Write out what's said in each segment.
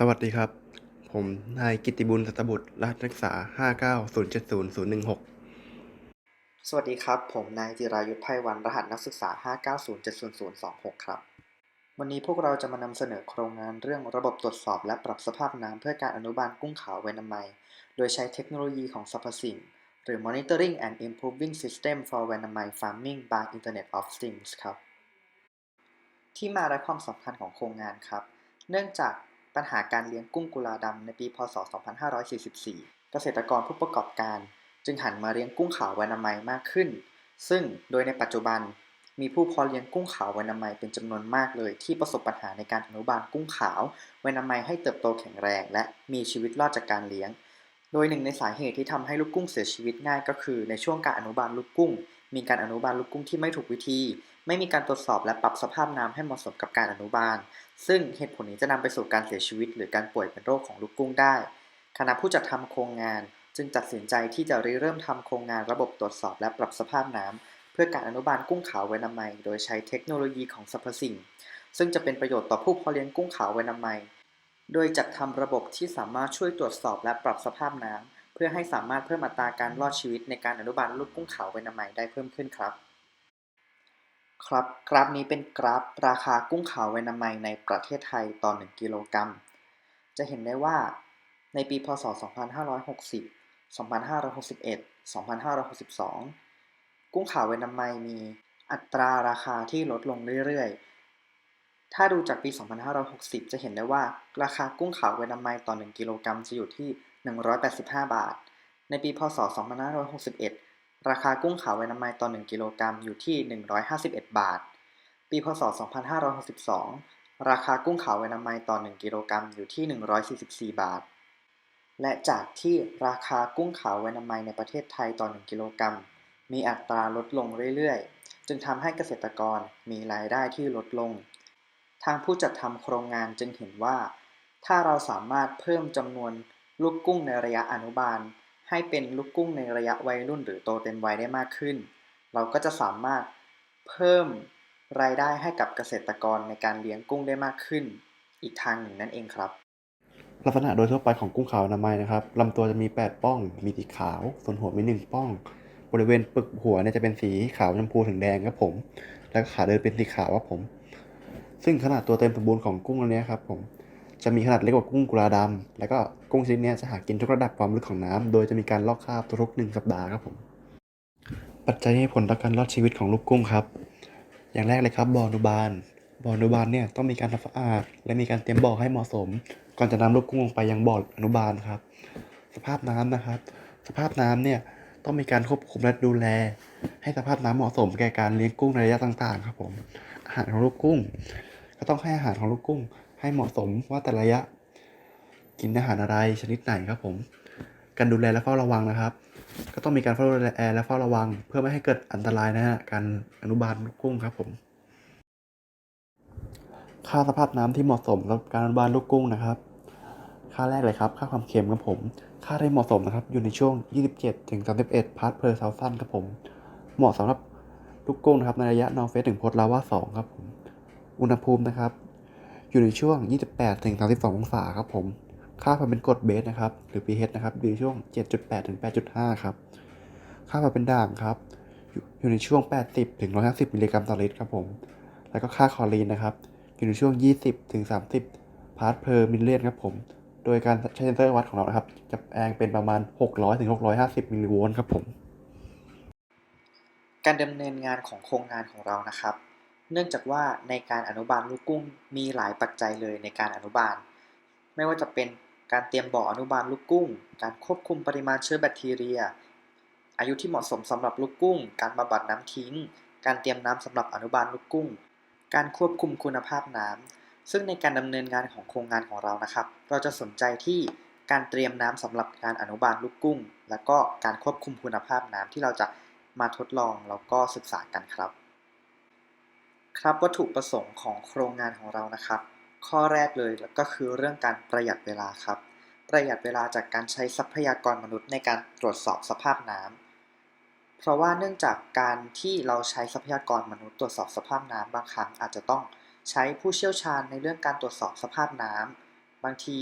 สวัสดีครับ ผมนายกิตติบุญสัตบุตรรหัสนักศึกษา 5907016 สวัสดีครับ ผมนายจิรายุทธไพวันรหัสนักศึกษา 5907026 ครับ วันนี้พวกเราจะมานำเสนอโครงงานเรื่องระบบตรวจสอบและปรับสภาพน้ำเพื่อการอนุบาลกุ้งขาวไวนามัย โดยใช้เทคโนโลยีของสรรพสิ่ง หรือ Monitoring and Improving System for Vannamei Farming by Internet of Things ครับ ที่มาและความสำคัญของโครงงานครับ เนื่องจาก ปัญหาการเลี้ยงกุ้งกุลาดำในปีพศ 2544 เกษตรกรผู้ประกอบการ จึงหันมาเลี้ยงกุ้งขาววานามัยมากขึ้น ซึ่งโดยในปัจจุบันมีผู้เพาะเลี้ยงกุ้งขาววานามัยเป็นจำนวนมากเลย ที่ประสบปัญหาในการอนุบาลกุ้งขาววานามัยให้เติบโตแข็งแรง และมีชีวิตรอดจากการเลี้ยง โดยหนึ่งในสาเหตุที่ทำให้ลูกกุ้งเสียชีวิตง่ายก็คือ ในช่วงการอนุบาลลูกกุ้ง มีการอนุบาลลูกกุ้งที่ไม่ถูกวิธี ไม่มีการตรวจสอบและปรับสภาพน้ำให้เหมาะสมกับการอนุบาล ซึ่งเหตุผลนี้จะนำไปสู่การเสียชีวิต หรือการป่วยเป็นโรคของลูกกุ้งได้ คณะผู้จัดทำโครงงานจึงตัดสินใจที่จะริเริ่มทำโครงงานระบบตรวจสอบและปรับสภาพน้ำเพื่อการอนุบาลกุ้งขาวไวนามัย โดยใช้เทคโนโลยีของสรรพสิ่ง ซึ่งจะเป็นประโยชน์ต่อผู้เพาะเลี้ยงกุ้งขาวไวนามัย โดยจัดทำระบบที่สามารถช่วยตรวจสอบและปรับสภาพน้ำเพื่อให้สามารถเพิ่มอัตราการรอดชีวิตในการอนุบาลลูกกุ้งขาวไวนามัยได้เพิ่มขึ้นครับ ครับกราฟนี้เป็นกราฟราคากุ้งขาวไวนามัยในประเทศไทยต่อ 1 กิโลกรัม จะเห็นได้ว่าในปีพศ 2560 2561 2562 กุ้งขาวไวนามัยมีอัตราราคาที่ลดลงเรื่อยๆ ถ้าดูจากปี 2560 จะเห็นได้ว่า ราคากุ้งขาวไวนามัยต่อ 1 กิโลกรัมจะอยู่ที่ 185 บาท ในปีพศ 2561 ราคากุ้งขาวไวนามัยต่อ 1 กิโลกรัมอยู่ที่ 151 บาท ปีพศ 2562 ราคากุ้งขาวไวนามัยต่อ 1 กิโลกรัมอยู่ที่ 144 บาท และจากที่ราคากุ้งขาวไวนามัยในประเทศไทยต่อ 1 กิโลกรัม มีอัตราลดลงเรื่อยๆ จึงทำให้เกษตรกรมีรายได้ที่ลดลง ทางผู้จัดทำโครงงานจึงเห็นว่า ถ้าเราสามารถเพิ่มจำนวนลูกกุ้งในระยะอนุบาล ให้เป็นลูกกุ้งในระยะวัยรุ่นหรือโตเต็มวัยได้มากขึ้น เราก็จะสามารถเพิ่มรายได้ให้กับเกษตรกรในการเลี้ยงกุ้งได้มากขึ้น อีกทางหนึ่งนั่นเองครับ ลักษณะโดยทั่วไปของกุ้งขาวนามัยนะครับลำตัวจะมี 8 ป้อง มีสีขาว ส่วนหัวมี 1 ป้อง บริเวณปึกหัวเนี่ยจะเป็นสีขาวชมพูถึงแดงครับผม แล้วขาเดินเป็นสีขาวครับผม ซึ่งขนาดตัวเต็มสมบูรณ์ของกุ้งอันนี้ครับผม จะมีขนาดเล็กกว่ากุ้งกุลาดำแล้วก็กุ้งชนิดนี้จะหากินทุกระดับความลึกของน้ำโดยจะมีการลอกคราบทุกหนึ่งสัปดาห์ครับผม ปัจจัยให้ผลต่อการรอดชีวิตของลูกกุ้งครับ อย่างแรกเลยครับบ่อนุบาลบ่อนุบาลเนี่ยต้องมีการทำความสะอาด และมีการเตรียมบ่อให้เหมาะสม ก่อนจะนำลูกกุ้งลงไปยังบ่ออนุบาลครับ สภาพน้ำนะครับ สภาพน้ำเนี่ยต้องมีการควบคุมและดูแล ให้สภาพน้ำเหมาะสมแก่การเลี้ยงกุ้งในระยะต่างๆ ครับผม อาหารของลูกกุ้ง ก็ต้องให้อาหารของลูกกุ้ง ให้เหมาะสมว่าแต่ละระยะ กินอาหารอะไรชนิดไหนครับผม การดูแลและเฝ้าระวังนะครับ ก็ต้องมีการเฝ้าดูแลและเฝ้าระวัง เพื่อไม่ให้เกิดอันตรายนะฮะการอนุบาลลูกกุ้งครับผมค่าสภาพน้ำที่เหมาะสมสำหรับการอนุบาลลูกกุ้งนะครับ ค่าแรกเลยครับ ค่าความเค็มครับผม ค่าที่เหมาะสมนะครับ อยู่ในช่วง 27 ถึง 31 พาร์ทเพอร์เซลซันครับผม เหมาะสำหรับลูกกุ้งนะครับในระยะนอร์เฟสถึงโพสลาวา2ครับผม อุณหภูมินะครับ อยู่ในช่วง 28ถึง32 องศาครับผม ค่าความเป็นกรดเบสนะครับ หรือ pH นะครับอยู่ในช่วง 7.8ถึง8.5 ครับ ค่าความเป็นด่างครับ อยู่ในช่วง 80ถึง150 มิลลิกรัมต่อลิตรครับผม แล้วก็ค่าคอรีนนะครับ อยู่ในช่วง 20ถึง30 พาร์ทเพอร์มิลเลียนครับผม โดยการใช้เซนเซอร์วัดของเรานะครับ จะแปลงเป็นประมาณ 600ถึง650 มิลลิโวลต์ครับผม การดำเนินงานของโครงงานของเรานะครับ เนื่องจากว่าในการอนุบาลลูกกุ้งมีหลายปัจจัยเลยในการอนุบาล ไม่ว่าจะเป็นการเตรียมบ่ออนุบาลลูกกุ้ง การควบคุมปริมาณเชื้อแบคทีเรีย อายุที่เหมาะสมสำหรับลูกกุ้ง การบำบัดน้ำทิ้ง การเตรียมน้ำสำหรับอนุบาลลูกกุ้ง การควบคุมคุณภาพน้ำซึ่งในการดำเนินงานของโครงงานของเรานะครับ เราจะสนใจที่การเตรียมน้ำสำหรับการอนุบาลลูกกุ้ง และก็การควบคุมคุณภาพน้ำที่เราจะมาทดลองแล้วก็ศึกษากันครับ ครับวัตถุประสงค์ของโครงงานของเรานะครับ ข้อแรกเลยก็คือเรื่องการประหยัดเวลาครับ ประหยัดเวลาจากการใช้ทรัพยากรมนุษย์ในการตรวจสอบสภาพน้ำเพราะว่าเนื่องจากการที่เราใช้ทรัพยากรมนุษย์ตรวจสอบสภาพน้ำบางครั้งอาจจะต้องใช้ผู้เชี่ยวชาญในเรื่องการตรวจสอบสภาพน้ำบางที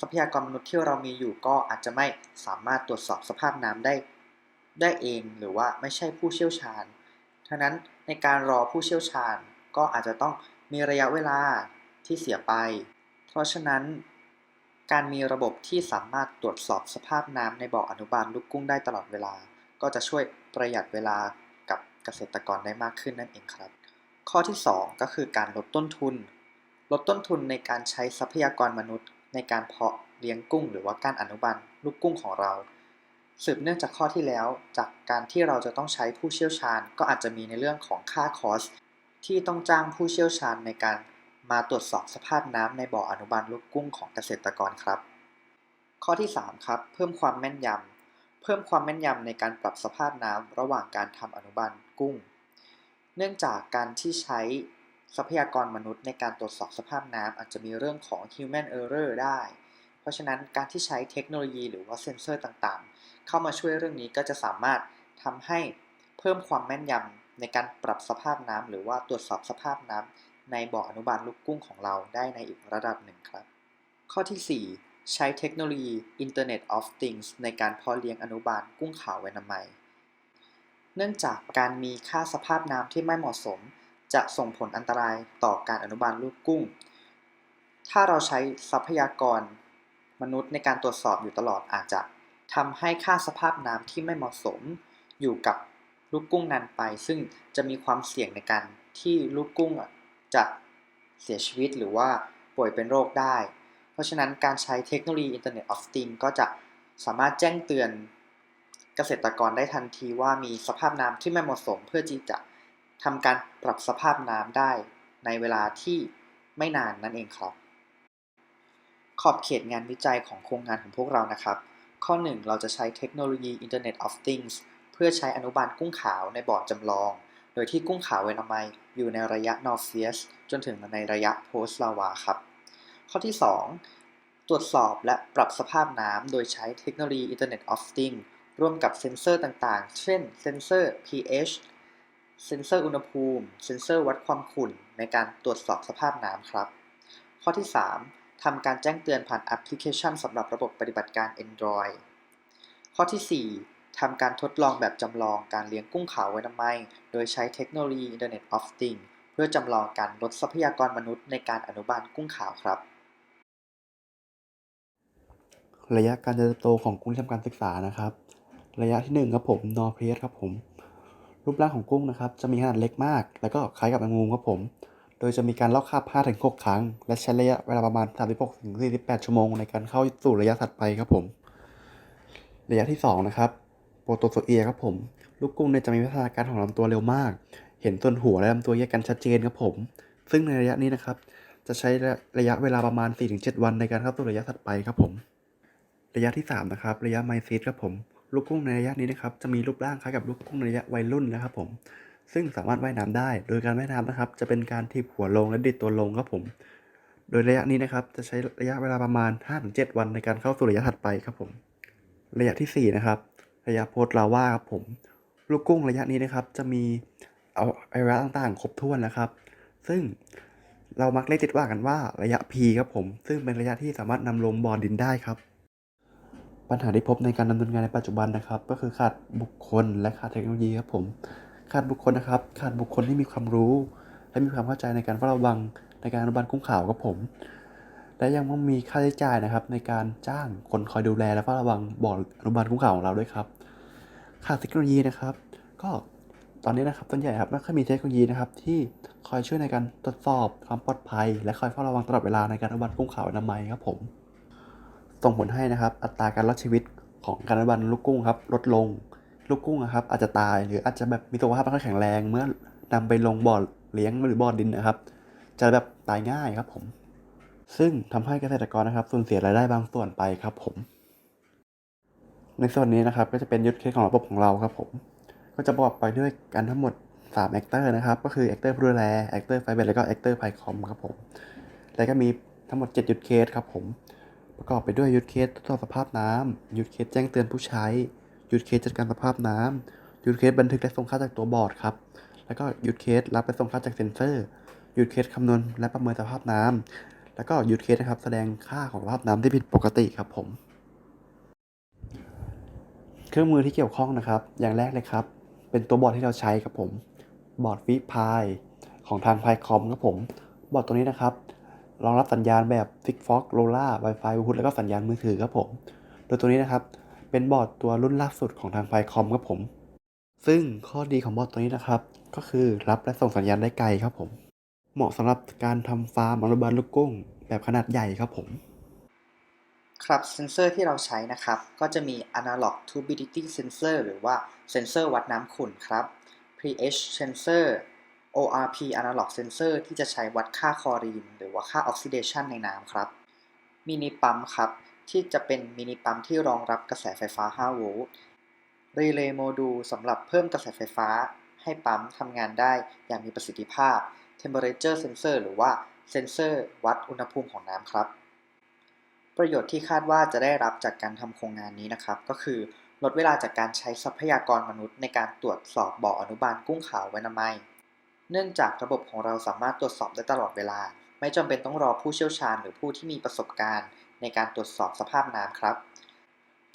ทรัพยากรมนุษย์ที่เรามีอยู่ก็อาจจะไม่สามารถตรวจสอบสภาพน้ำได้ ได้เองหรือว่าไม่ใช่ผู้เชี่ยวชาญฉะนั้นในการรอผู้เชี่ยวชาญ ก็อาจจะต้องมีระยะเวลาที่เสียไป เพราะฉะนั้น การมีระบบที่สามารถตรวจสอบสภาพน้ำในบ่ออนุบาลลูกกุ้งได้ตลอดเวลา ก็จะช่วยประหยัดเวลากับเกษตรกรได้มากขึ้นนั่นเองครับ ข้อที่ 2 ก็คือการลดต้นทุน ลดต้นทุนในการใช้ทรัพยากรมนุษย์ ในการเพาะเลี้ยงกุ้ง หรือว่าการอนุบาลลูกกุ้งของเรา สืบเนื่องจากข้อที่แล้ว จากการที่เราจะต้องใช้ผู้เชี่ยวชาญ ก็อาจจะมีในเรื่องของค่าคอส ที่ต้องจ้างผู้เชี่ยวชาญในการมาตรวจสอบสภาพน้ำในบ่ออนุบาลลูกกุ้งของเกษตรกรครับ ข้อที่ 3 ครับ เพิ่มความแม่นยำเพิ่มความแม่นยำในการปรับสภาพน้ำระหว่างการทำอนุบาลกุ้ง เนื่องจากการที่ใช้ทรัพยากรมนุษย์ในการตรวจสอบสภาพน้ำอาจจะมีเรื่องของ human error ได้ เพราะฉะนั้นการที่ใช้เทคโนโลยีหรือว่าเซ็นเซอร์ต่างๆ เข้ามาช่วยเรื่องนี้ก็จะสามารถทำให้เพิ่มความแม่นยำ ในการปรับสภาพน้ำหรือว่าตรวจสอบสภาพน้ำในบ่ออนุบาลลูกกุ้งของเราได้ในอีกระดับหนึ่งครับ ข้อที่ 4 ใช้เทคโนโลยี Internet of Things ในการเพาะเลี้ยงอนุบาลกุ้งขาวไวนามัย เนื่องจากการมีค่าสภาพน้ำที่ไม่เหมาะสม จะส่งผลอันตรายต่อการอนุบาลลูกกุ้ง ถ้าเราใช้ทรัพยากรมนุษย์ในการตรวจสอบอยู่ตลอดอาจจะทำให้ค่าสภาพน้ำที่ไม่เหมาะสม อยู่กับ ลูกกุ้งนานไป ซึ่งจะมีความเสี่ยงในการที่ลูกกุ้งจะเสียชีวิตหรือว่าป่วยเป็นโรคได้ เพราะฉะนั้นการใช้เทคโนโลยี Internet of Things ก็จะสามารถแจ้งเตือนเกษตรกรได้ทันทีว่ามีสภาพน้ำที่ไม่เหมาะสม เพื่อที่จะทำการปรับสภาพน้ำได้ในเวลาที่ไม่นานนั่นเองครับ ขอบเขตงานวิจัยของโครงงานของพวกเรานะครับ ข้อ 1 เราจะใช้เทคโนโลยี Internet of Things เพื่อใช้อนุบาลกุ้งขาวในบ่อจำลอง โดยที่กุ้งขาวเวนามัยอยู่ในระยะ Northeast จนถึงในระยะ Post Lava ครับ ข้อที่ 2 ตรวจสอบและปรับสภาพน้ำโดยใช้เทคโนโลยี Internet of Things ร่วมกับเซ็นเซอร์ต่างๆ เช่น เซ็นเซอร์ pH เซ็นเซอร์อุณหภูมิ เซ็นเซอร์วัดความขุ่นในการตรวจสอบสภาพน้ำครับ ข้อที่ 3ทำการแจ้งเตือนผ่านแอปพลิเคชันสำหรับระบบปฏิบัติการ Android ข้อที่ 4 ทำการทดลองแบบจำลองการเลี้ยงกุ้งขาวไวนามัยโดยใช้เทคโนโลยี Internet of Things เพื่อจำลองการลดทรัพยากรมนุษย์ในการอนุบาลกุ้งขาวครับ ระยะการเติบโตของกุ้งที่ทำการศึกษานะครับ ระยะที่หนึ่งครับผมนอเพสครับผม รูปร่างของกุ้งนะครับ จะมีขนาดเล็กมาก แล้วก็คล้ายกับแมงมุมครับผม โดยจะมีการลอกคราบ5ถึง6ครั้ง และใช้ระยะเวลาประมาณ 36ถึง48 ชั่วโมงในการเข้าสู่ระยะถัดไปครับผม ระยะที่สองนะครับ โปรโตโซเอียครับผม ลูกกุ้งเนี่ยจะมีพัฒนาการของลำตัวเร็วมาก เห็นส่วนหัวและลำตัวแยกกันชัดเจนครับผม ซึ่งในระยะนี้นะครับ จะใช้ระยะเวลาประมาณ 4-7 วันในการเข้าสู่ระยะถัดไปครับผม ระยะที่3นะครับ ระยะไมซีดครับผม ลูกกุ้งในระยะนี้นะครับ จะมีรูปร่างคล้ายกับลูกกุ้งในระยะวัยรุ่นนะครับผม ซึ่งสามารถว่ายน้ำได้ โดยการว่ายน้ำนะครับ จะเป็นการทีบหัวลงและดิดตัวลงครับผม โดยระยะนี้นะครับ จะใช้ระยะเวลาประมาณ 5-7 วันในการเข้าสู่ระยะถัดไปครับผม ระยะที่4นะครับ ระยะโพสลาว่าครับผม ลูกกุ้งระยะนี้นะครับ จะมีเอาไอระต่างๆ ครบถ้วนนะครับ ซึ่งเรามักเรียกติดว่ากันว่าระยะ P ครับผม ซึ่งเป็นระยะที่สามารถนำลงบ่อดินได้ครับ ปัญหาที่พบในการดำเนินงานในปัจจุบันนะครับ ก็คือขาดบุคคลและขาดเทคโนโลยีครับผม ขาดบุคคลนะครับ ขาดบุคคลที่มีความรู้ และมีความเข้าใจในการเฝ้าระวังในการอนุบาลกุ้งขาวครับผม และยังต้องมีค่าใช้จ่ายนะครับ ในการจ้างคนคอยดูแลและเฝ้าระวังบ่ออนุบาลกุ้งขาวของเราด้วยครับขาดเทคโนโลยีนะครับ ก็ตอนนี้นะครับส่วนใหญ่ครับไม่ค่อยมีเทคโนโลยีนะครับ ที่คอยช่วยในการตรวจสอบความปลอดภัย และคอยเฝ้าระวังตลอดเวลาในการอนุบาลกุ้งขาวอนามัยครับผม ส่งผลให้นะครับ อัตราการรอดชีวิตของการอนุบาลลูกกุ้งครับลดลงลูกกุ้งนะครับ อาจจะตายหรืออาจจะแบบมีสุขภาพไม่ค่อยแข็งแรง เมื่อนำไปลงบ่อเลี้ยงหรือบ่อดินนะครับ จะแบบตายง่ายครับผม ซึ่งทำให้เกษตรกรนะครับสูญเสียรายได้บางส่วนไปครับผม ในส่วนนี้นะครับก็จะเป็นยุทธเคสของระบบของเราครับผม ก็จะประกอบไปด้วยกันทั้งหมด3แอคเตอร์นะครับก็คือแอคเตอร์ผู้ดูแลแอคเตอร์ไฟเบรแล้วก็แอคเตอร์ไพคอมครับผมแล้วก็มีทั้งหมด 7 ยุทธเคสครับผม ประกอบไปด้วยยุทธเคสทดสอบสภาพน้ำยุทธเคสแจ้งเตือนผู้ใช้ ยุทธเคสจัดการสภาพน้ำยุทธเคสบันทึกและส่งค่าจากตัวบอร์ดครับแล้วก็ยุทธเคสรับและส่งค่าจากเซ็นเซอร์ ยุทธเคสคำนวณและประเมินสภาพน้ำ แล้วก็ยูทเคสนะครับ แสดงค่าของสภาพน้ำที่ผิดปกติครับผม เครื่องมือที่เกี่ยวข้องนะครับ อย่างแรกเลยครับ เป็นตัวบอร์ดที่เราใช้ครับผม บอร์ดฟิพายของทางไพคอมครับผม บอร์ดตัวนี้นะครับ รองรับสัญญาณแบบ Sigfox LoRa Wi-Fi Bluetooth แล้วก็สัญญาณมือถือครับผม โดยตัวนี้นะครับ เป็นบอร์ดตัวรุ่นล่าสุดของทางไพคอมครับผม ซึ่งข้อดีของบอร์ดตัวนี้นะครับ ก็คือรับและส่งสัญญาณได้ไกลครับผม เหมาะสำหรับการทำฟาร์มอนุบาลลูกกุ้ง แบบขนาดใหญ่ครับผม ครับเซนเซอร์ที่เราใช้นะครับ ก็จะมี Analog Turbidity Sensor หรือว่าเซนเซอร์วัดน้ำขุ่นครับ pH Sensor ORP Analog Sensor ที่จะใช้วัดค่าคลอรีน หรือว่าค่าออกซิเดชันในน้ำครับมินิปั๊มครับ ที่จะเป็นมินิปั๊มที่รองรับกระแสไฟฟ้า 5 โวลต์รีเลย์โมดูลสำหรับเพิ่มกระแสไฟฟ้าให้ปั๊มทำงานได้อย่างมีประสิทธิภาพ Temperature Sensor หรือว่าเซนเซอร์วัดอุณหภูมิของน้ำครับ ประโยชน์ที่คาดว่าจะได้รับจากการทำโครงงานนี้นะครับ ก็คือลดเวลาจากการใช้ทรัพยากรมนุษย์ในการตรวจสอบบ่ออนุบาลกุ้งขาวไวนามัยเนื่องจากระบบของเราสามารถตรวจสอบได้ตลอดเวลา ไม่จำเป็นต้องรอผู้เชี่ยวชาญหรือผู้ที่มีประสบการณ์ ในการตรวจสอบสภาพน้ำครับ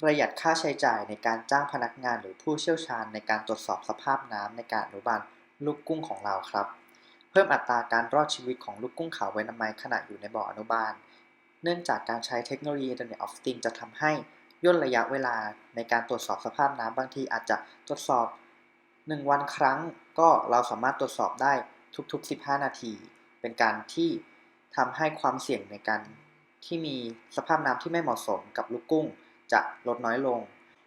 ประหยัดค่าใช้จ่ายในการจ้างพนักงานหรือผู้เชี่ยวชาญในการตรวจสอบสภาพน้ำในการอนุบาลลูกกุ้งของเราครับ เพิ่มอัตราการรอดชีวิตของลูกกุ้งขาวไวนามัยขณะอยู่ในบ่ออนุบาล เนื่องจากการใช้เทคโนโลยี Internet of Things จะทำให้ย่นระยะเวลาในการตรวจสอบสภาพน้ำบางทีอาจจะตรวจสอบ 1 วันครั้ง ก็เราสามารถตรวจสอบได้ทุก ๆ 15 นาที เป็นการที่ทำให้ความเสี่ยงในการที่มีสภาพน้ำที่ไม่เหมาะสมกับลูกกุ้ง จะลดน้อยลง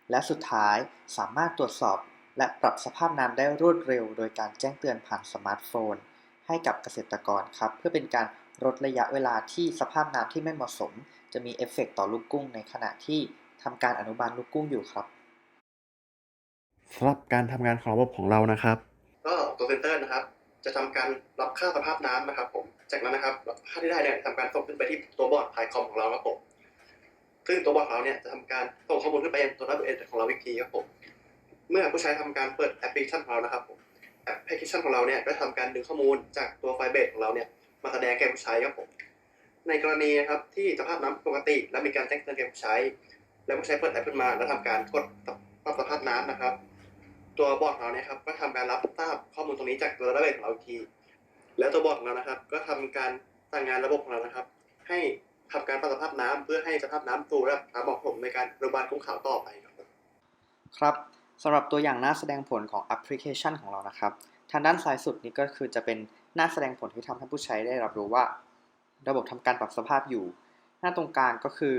และสุดท้ายสามารถตรวจสอบ และปรับสภาพน้ำได้รวดเร็ว โดยการแจ้งเตือนผ่านสมาร์ทโฟน ให้กับเกษตรกรครับ เพื่อเป็นการลดระยะเวลาที่สภาพน้ำที่ไม่เหมาะสม จะมีเอฟเฟกต์ต่อลูกกุ้งในขณะที่ทำการอนุบาลลูกกุ้งอยู่ครับสำหรับการทำงานของระบบของเรานะครับ ก็ตัวเซนเตอร์นะครับ จะทำการรับค่าสภาพน้ำนะครับผม จากนั้นนะครับค่าที่ได้เนี่ยทำการส่งขึ้นไปที่ตัวบอร์ดไพคอมของเราครับผมซึ่งตัวบอร์ดของเราเนี่ยจะทำการส่งข้อมูลขึ้นไปยังตัวระบบเอ็นของเราอีกทีครับผม เมื่อผู้ใช้ทำการเปิดแอปพลิเคชันของเรานะครับผม แอปพลิเคชันของเราเนี่ยก็ทำการดึงข้อมูลจากตัวไฟเบสของเราเนี่ยมาแสดงแก่ผู้ใช้ครับผม ในกรณีนะครับที่สภาพน้ำปกติ และมีการแจ้งเตือนแก่ผู้ใช้ แล้วผู้ใช้เปิดแอปขึ้นมา แล้วทำการกดปรับสภาพน้ำนะครับ ตัวบอร์ดของเราเนี่ยครับก็ทำการรับทราบข้อมูลตรงนี้จากตัวระบบของเราอีกทีแล้วตัวบอร์ดของเรานะครับ ก็ทำการสั่งงานระบบของเรานะครับ ให้ทำการปรับสภาพน้ำเพื่อให้สภาพน้ำสู่ระดับน้ำเหมาะสมในการระบายกุ้งขาวต่อไปครับครับ สำหรับตัวอย่างหน้าแสดงผลของแอปพลิเคชันของเรานะครับ ทางด้านซ้ายสุดนี้ก็คือจะเป็นหน้าแสดงผลที่ทำให้ผู้ใช้ได้รับรู้ว่า ระบบทำการปรับสภาพอยู่ หน้าตรงกลางก็คือ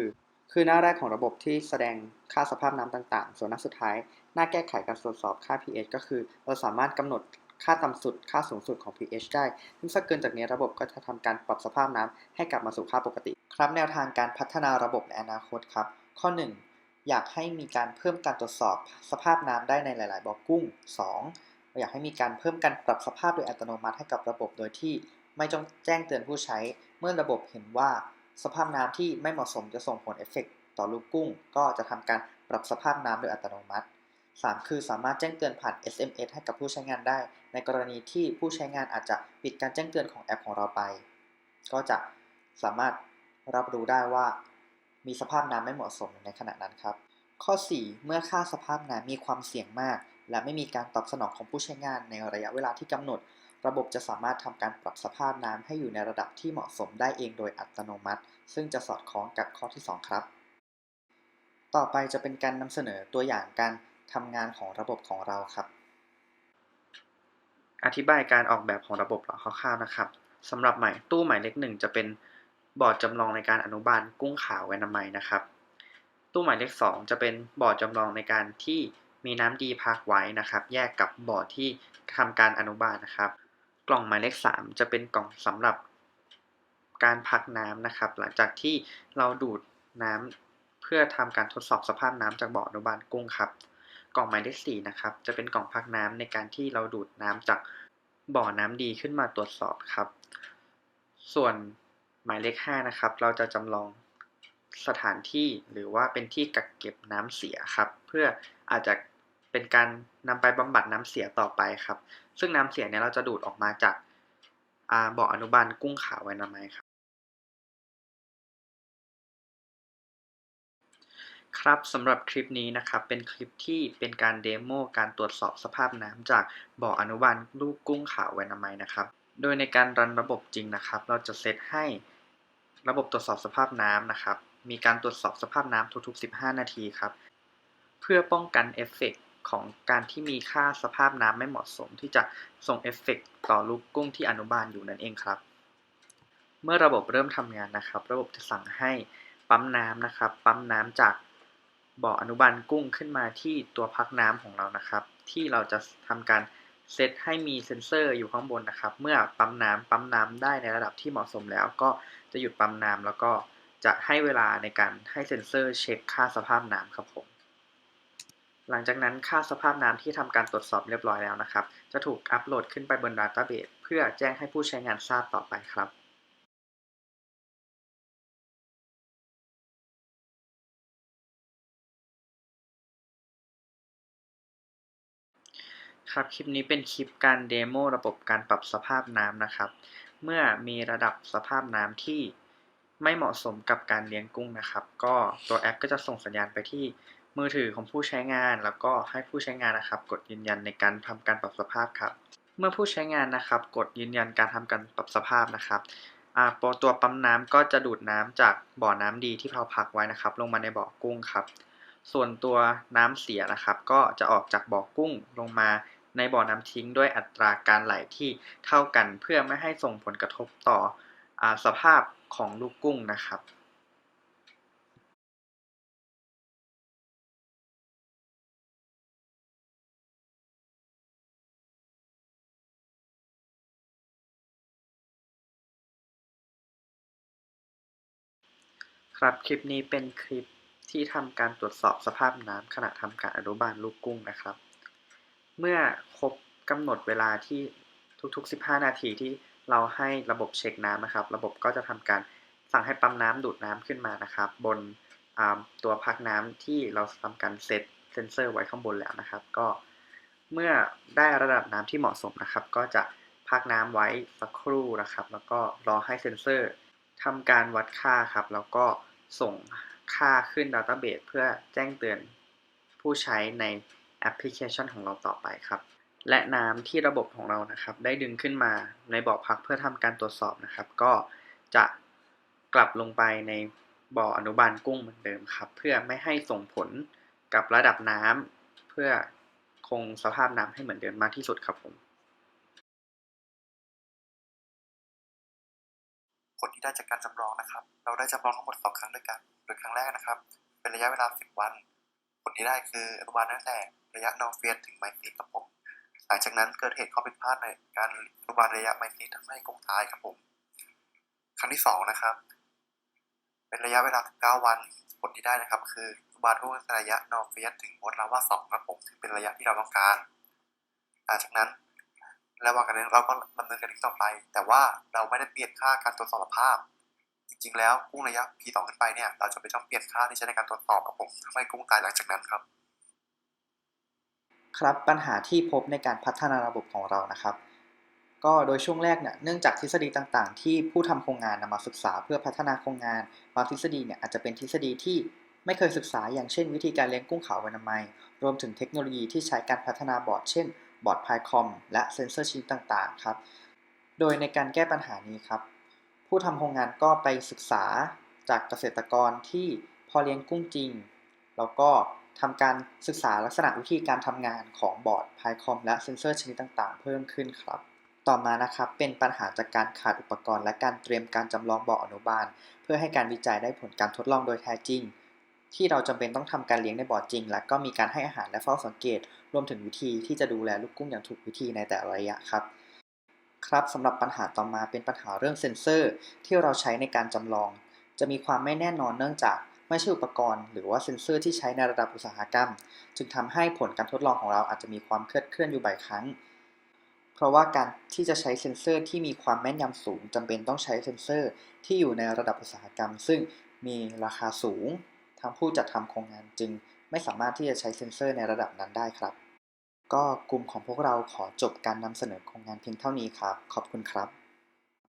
คือหน้าแรกของระบบที่แสดงค่าสภาพน้ำต่างๆ ส่วนหน้าสุดท้าย หน้าแก้ไขการตรวจสอบค่า pH ก็คือ เราสามารถกำหนดค่าต่ำสุด ค่าสูงสุดของ pH ได้ ซึ่งถ้าเกินจากนี้ระบบก็จะทำการปรับสภาพน้ำให้กลับมาสู่ค่าปกติ ครับแนวทางการพัฒนาระบบในอนาคตครับ ข้อ 1 อยากให้มีการเพิ่มการตรวจสอบสภาพน้ำได้ในหลาย ๆบ่อกุ้ง 2. อยากให้มีการเพิ่มการปรับสภาพโดยอัตโนมัติให้กับระบบโดยที่ไม่ต้องแจ้งเตือนผู้ใช้ เมื่อระบบเห็นว่าสภาพน้ำที่ไม่เหมาะสมจะส่งผลเอฟเฟกต์ต่อลูกกุ้ง ก็จะทำการปรับสภาพน้ำโดยอัตโนมัติ 3 คือสามารถแจ้งเตือนผ่าน SMS ให้กับผู้ใช้งานได้ ในกรณีที่ผู้ใช้งานอาจจะปิดการแจ้งเตือนของแอปของเราไป ก็จะสามารถรับรู้ได้ว่า มีสภาพน้ำไม่เหมาะสมในขณะนั้นครับ ข้อ 4 เมื่อค่าสภาพน้ำมีความเสี่ยงมาก และไม่มีการตอบสนองของผู้ใช้งานในระยะเวลาที่กำหนด ระบบจะสามารถทำการปรับสภาพน้ำให้อยู่ในระดับที่เหมาะสมได้เองโดยอัตโนมัติ ซึ่งจะสอดคล้องกับข้อที่ 2 ครับ ต่อไปจะเป็นการนำเสนอตัวอย่างการทำงานของระบบของเราครับ อธิบายการออกแบบของระบบเราคร่าวๆนะครับสำหรับใหมายตู้หมายเลขหนึ่งจะเป็น บอร์ดจำลองในการอนุบาลกุ้งขาวแวนามัยนะครับ ตู้หมายเลขสองจะเป็นบอร์ดจำลองในการที่มีน้ำดีพักไว้นะครับ แยกกับบอร์ดที่ทำการอนุบาลนะครับ กล่องหมายเลขสามจะเป็นกล่องสำหรับการพักน้ำนะครับ หลังจากที่เราดูดน้ำเพื่อทำการทดสอบสภาพน้ำจากบ่ออนุบาลกุ้งครับ กล่องหมายเลขสี่นะครับ จะเป็นกล่องพักน้ำในการที่เราดูดน้ำจากบ่อน้ำดีขึ้นมาตรวจสอบครับ ส่วน หมายเลข5นะครับ เราจะจำลองสถานที่หรือว่าเป็นที่กักเก็บน้ำเสียครับ เพื่ออาจจะเป็นการนำไปบำบัดน้ำเสียต่อไปครับ ซึ่งน้ำเสียเนี่ยเราจะดูดออกมาจากาบ่ออนุบาลกุ้งขาวไวนาไยครับครับสำหรับคลิปนี้นะครับเป็นคลิปที่เป็นการเดโมการตรวจสอบสภาพน้ำจากบ่ออนุบาลลูกกุ้งขาวไวนาไยนะครับ โดยในการรันระบบจริงนะครับ เราจะเซตให้ ระบบตรวจสอบสภาพน้ำนะครับ มีการตรวจสอบสภาพน้ำทุกๆ 15 นาทีครับ เพื่อป้องกันเอฟเฟกต์ของการที่มีค่าสภาพน้ำไม่เหมาะสม ที่จะส่งเอฟเฟกต์ต่อลูกกุ้งที่อนุบาลอยู่นั่นเองครับ เมื่อระบบเริ่มทำงานนะครับ ระบบจะสั่งให้ปั๊มน้ำนะครับ ปั๊มน้ำจากบ่ออนุบาลกุ้งขึ้นมาที่ตัวพักน้ำของเรานะครับ ที่เราจะทำการเซตให้มีเซ็นเซอร์อยู่ข้างบนนะครับ เมื่อปั๊มน้ำปั๊มน้ำได้ในระดับที่เหมาะสมแล้ว ก็ จะหยุดปั๊มน้ำแล้วก็จะให้เวลาในการให้เซ็นเซอร์เช็คค่าสภาพน้ำครับผม หลังจากนั้นค่าสภาพน้ำที่ทำการตรวจสอบเรียบร้อยแล้วนะครับ จะถูกอัปโหลดขึ้นไปบน Database เพื่อแจ้งให้ผู้ใช้งานทราบต่อไปครับครับ คลิปนี้เป็นคลิปการเดโมระบบการปรับสภาพน้ำนะครับ เมื่อมีระดับสภาพน้ำที่ไม่เหมาะสมกับการเลี้ยงกุ้งนะครับ ก็ตัวแอปก็จะส่งสัญญาณไปที่มือถือของผู้ใช้งาน แล้วก็ให้ผู้ใช้งานนะครับ กดยืนยันในการทำการปรับสภาพครับ เมื่อผู้ใช้งานนะครับ กดยืนยันการทำการปรับสภาพนะครับตัวปั๊มน้ำก็จะดูดน้ำจากบ่อน้ำดีที่เราพักไว้นะครับ ลงมาในบ่อกุ้งครับ ส่วนตัวน้ำเสียนะครับ ก็จะออกจากบ่อกุ้งลงมา ในบ่อน้ำทิ้งด้วยอัตราการไหลที่เท่ากัน เพื่อไม่ให้ส่งผลกระทบต่ออสภาพของลูกกุ้งนะครับครับคลิปนี้เป็นคลิปที่ทำการตรวจสอบสภาพน้ำขณะทำการอนุบาลลูกกุ้งนะครับ เมื่อครบกำหนดเวลาที่ทุกๆ 15 นาทีที่เราให้ระบบเช็คน้ำนะครับ ระบบก็จะทำการสั่งให้ปั๊มน้ำดูดน้ำขึ้นมานะครับ บนตัวพักน้ำที่เราทำการเซตเซนเซอร์ไว้ข้างบนแล้วนะครับ ก็เมื่อได้ระดับน้ำที่เหมาะสมนะครับ ก็จะพักน้ำไว้สักครู่นะครับ แล้วก็รอให้เซนเซอร์ทำการวัดค่าครับ แล้วก็ส่งค่าขึ้น Database เพื่อแจ้งเตือนผู้ใช้ใน อปพลิเคชันของเราต่อไปครับ และน้ำที่ระบบของเรานะครับ ได้ดึงขึ้นมาในบ่อพักเพื่อทำการตรวจสอบนะครับ ก็จะกลับลงไปในบ่ออนุบาลกุ้งเหมือนเดิมครับ เพื่อไม่ให้ส่งผลกับระดับน้ำเพื่อคงสภาพน้ำให้เหมือนเดิมมากที่สุดครับผมผลที่ได้จากการจำลองนะครับ เราได้จำลองทั้งหมด 2 ครั้งด้วยกัน โดยครั้งแรกนะครับ เป็นระยะเวลา 10 วัน ผลที่ได้คืออนุบาลตั้งแต่ระยะนอร์เฟียสถึงไมซีครับผม หลังจากนั้นเกิดเหตุข้อผิดพลาดในการอนุบาลระยะไมซีทำให้กุ้งตายครับผม ครั้งที่2นะครับ เป็นระยะเวลา 9 วันผลที่ได้นะครับ คืออนุบาลกุ้งตั้งแต่ระยะนอร์เฟียสถึงมดลาว่า2ครับผมซึ่งเป็นระยะที่เราต้องการหลังจากนั้นระหว่างกันนั้นเราก็ดำเนินการต่อไป แต่ว่าเราไม่ได้เปลี่ยนค่าการตรวจสอบภาพ จริงๆ แล้วกุ้งระยะ P2 ขึ้นไปเนี่ยเราจะไม่ต้องเปลี่ยนค่าที่ใช้ในการตรวจสอบครับผมทำให้กุ้งตายหลังจากนั้นครับ ครับปัญหาที่พบในการพัฒนาระบบของเรานะครับ ก็โดยช่วงแรกเนี่ยเนื่องจากทฤษฎีต่างๆ ที่ผู้ทำโครงงานนำมาศึกษาเพื่อพัฒนาโครงงานบางทฤษฎีเนี่ยอาจจะเป็นทฤษฎีที่ไม่เคยศึกษาอย่างเช่น วิธีการเลี้ยงกุ้งขาวอนามัย รวมถึงเทคโนโลยีที่ใช้การพัฒนาบอร์ดเช่นบอร์ดพายคอมและเซนเซอร์ชิปต่างๆ ครับ โดยในการแก้ปัญหานี้ครับ ผู้ทำโครงงานก็ไปศึกษาจากเกษตรกรที่พอเลี้ยงกุ้งจริง แล้วก็ทำการศึกษาลักษณะวิธีการทำงานของบอร์ดพายคอมและเซนเซอร์ชนิดต่างๆ เพิ่มขึ้นครับ ต่อมานะครับเป็นปัญหาจากการขาดอุปกรณ์ และการเตรียมการจำลองบ่ออนุบาล เพื่อให้การวิจัยได้ผลการทดลองโดยแท้จริง ที่เราจำเป็นต้องทำการเลี้ยงในบ่อจริง และก็มีการให้อาหารและเฝ้าสังเกต รวมถึงวิธีที่จะดูแลลูกกุ้งอย่างถูกวิธีในแต่ละระยะครับ ครับสำหรับปัญหาต่อมาเป็นปัญหาเรื่องเซ็นเซอร์ที่เราใช้ในการจำลอง จะมีความไม่แน่นอนเนื่องจากไม่ใช่อุปกรณ์หรือว่าเซ็นเซอร์ที่ใช้ในระดับอุตสาหกรรม จึงทำให้ผลการทดลองของเราอาจจะมีความเคลื่อนเคลื่อนอยู่บ่อยครั้ง เพราะว่าการที่จะใช้เซ็นเซอร์ที่มีความแม่นยำสูงจำเป็นต้องใช้เซ็นเซอร์ที่อยู่ในระดับอุตสาหกรรม ซึ่งมีราคาสูงทางผู้จัดทำโครงงานจึง ไม่สามารถที่จะใช้เซ็นเซอร์ในระดับนั้นได้ครับ ก็กลุ่มของพวกเราขอจบการนำเสนอโครงงานเพียงเท่านี้ครับ ขอบคุณครับ